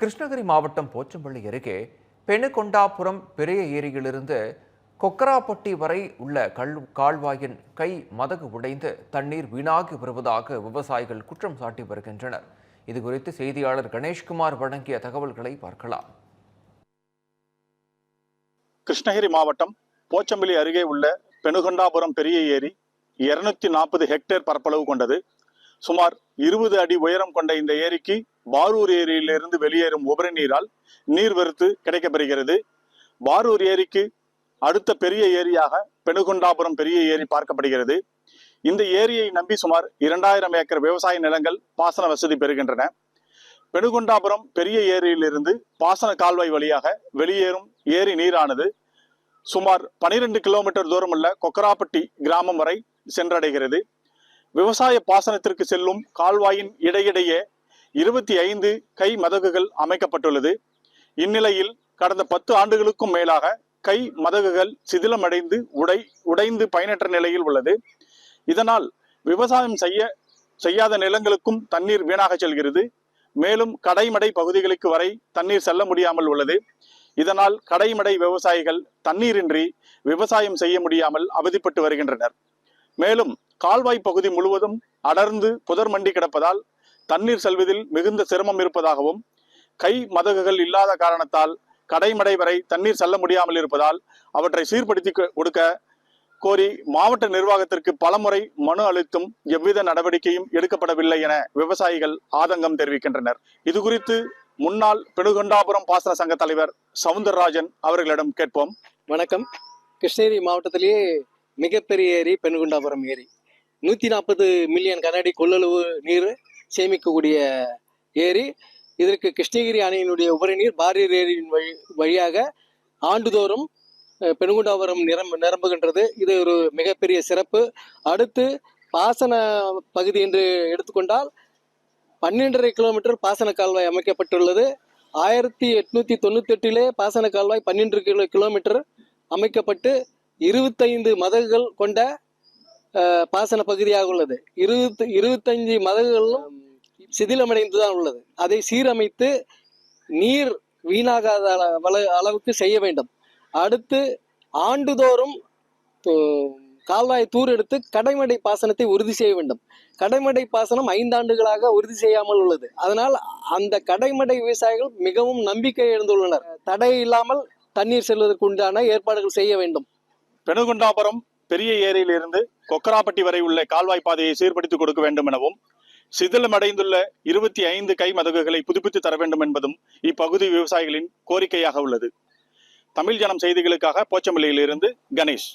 கிருஷ்ணகிரி மாவட்டம் போச்சம்பள்ளி அருகே பெணுகொண்டாபுரம் பெரிய ஏரியிலிருந்து கொக்கராப்பட்டி வரை உள்ள கல் கால்வாயின் கை மதகு உடைந்து தண்ணீர் வீணாகி வருவதாக விவசாயிகள் குற்றம் சாட்டி வருகின்றனர். இதுகுறித்து செய்தியாளர் கணேஷ்குமார் வழங்கிய தகவல்களை பார்க்கலாம். கிருஷ்ணகிரி மாவட்டம் போச்சம்பள்ளி அருகே உள்ள பெணுகொண்டாபுரம் பெரிய ஏரி இருநூத்தி நாற்பது ஹெக்டேர் பரப்பளவு கொண்டது. சுமார் இருபது அடி உயரம் கொண்ட இந்த ஏரிக்கு பாரூர் ஏரியிலிருந்து வெளியேறும் உபரி நீரால் நீர் வெறுத்து கிடைக்கப்பெறுகிறது பாரூர் ஏரிக்கு அடுத்த பெரிய ஏரியாக பெணுகொண்டாபுரம் பெரிய ஏரி பார்க்கப்படுகிறது. இந்த ஏரியை நம்பி சுமார் இரண்டாயிரம் ஏக்கர் விவசாய நிலங்கள் பாசன வசதி பெறுகின்றன. பெணுகொண்டாபுரம் பெரிய ஏரியிலிருந்து பாசன கால்வாய் வழியாக வெளியேறும் ஏரி நீரானது சுமார் 12 கிலோமீட்டர் தூரமுள்ள கொக்கராப்பட்டி கிராமம் வரை சென்றடைகிறது. விவசாய பாசனத்திற்கு செல்லும் கால்வாயின் இடையிடையே இருபத்தி ஐந்து கை மதகுகள் அமைக்கப்பட்டுள்ளது. இந்நிலையில் கடந்த பத்து ஆண்டுகளுக்கும் மேலாக கை மதகுகள் சிதிலமடைந்து உடை உடைந்து பயனற்ற நிலையில் உள்ளது. இதனால் விவசாயம் செய்ய செய்யாத நிலங்களுக்கும் தண்ணீர் வீணாக செல்கிறது. மேலும் கடைமடை பகுதிகளுக்கு வரை தண்ணீர் செல்ல முடியாமல் உள்ளது. இதனால் கடைமடை விவசாயிகள் தண்ணீரின்றி விவசாயம் செய்ய முடியாமல் அவதிப்பட்டு வருகின்றனர். மேலும் கால்வாய் பகுதி முழுவதும் அடர்ந்து புதர் மண்டி கிடப்பதால் தண்ணீர் செல்வதில் மிகுந்த சிரமம் இருப்பதாகவும் கை மதகுகள் இல்லாத காரணத்தால் கடைமடை வரை தண்ணீர் செல்ல முடியாமல் இருப்பதால் அவற்றை சீர்படுத்தி கொடுக்க கோரி மாவட்ட நிர்வாகத்திற்கு பலமுறை மனு அளித்தும் எவ்வித நடவடிக்கையும் எடுக்கப்படவில்லை என விவசாயிகள் ஆதங்கம் தெரிவிக்கின்றனர். இது குறித்து முன்னாள் பெணுகொண்டாபுரம் பாசன சங்க தலைவர் சவுந்தரராஜன் அவர்களிடம் கேட்போம். வணக்கம். கிருஷ்ணகிரி மாவட்டத்திலேயே மிகப்பெரிய ஏரி பெண்குண்டாபுரம் ஏரி. நூற்றி நாற்பது மில்லியன் கனஅடி கொள்ளளவு நீர் சேமிக்கக்கூடிய ஏரி. இதற்கு கிருஷ்ணகிரி அணையினுடைய உபரி நீர் பாரீர் ஏரியின் வழி வழியாக ஆண்டுதோறும் பெருங்குண்டாவரம் பெண்குண்டாபுரம் நிரம்ப நிரம்புகின்றது. இது ஒரு மிகப்பெரிய சிறப்பு. அடுத்து பாசன பகுதி என்று எடுத்துக்கொண்டால் பன்னெண்டரை கிலோமீட்டர் பாசன கால்வாய் அமைக்கப்பட்டுள்ளது. ஆயிரத்தி எட்நூத்தி தொண்ணூத்தி எட்டிலே பாசன கால்வாய் பன்னெண்டு கிலோ கிலோமீட்டர் அமைக்கப்பட்டு இருபத்தைந்து மதகுகள் கொண்ட பாசன பகுதியாக உள்ளது. இருபத்தி இருபத்தஞ்சு மதகுகளும் சிதிலமடைந்து தான் உள்ளது. அதை சீரமைத்து நீர் வீணாகாத அள- அளவுக்கு செய்ய வேண்டும். அடுத்து ஆண்டுதோறும் கால்வாய் தூர் எடுத்து கடைமடை பாசனத்தை உறுதி செய்ய வேண்டும். கடைமடை பாசனம் ஐந்தாண்டுகளாக உறுதி செய்யாமல் உள்ளது. அதனால் அந்த கடைமடை விவசாயிகள் மிகவும் நம்பிக்கை எழுந்துள்ளனர். தடை இல்லாமல் தண்ணீர் செல்வதற்கு உண்டான ஏற்பாடுகள் செய்ய வேண்டும். பெணுகொண்டாபுரம் பெரிய ஏரியிலிருந்து கொக்கராப்பட்டி வரை உள்ள கால்வாய் பாதையை சீர்படுத்தி கொடுக்க வேண்டும் எனவும் சிதிலமடைந்துள்ள இருபத்தி ஐந்து கை மதகுகளை புதுப்பித்து தர வேண்டும் என்பதும் இப்பகுதி விவசாயிகளின் கோரிக்கையாக உள்ளது. தமிழ் ஜனம் செய்திகளுக்காக போச்சமல்லியிலிருந்து கணேஷ்.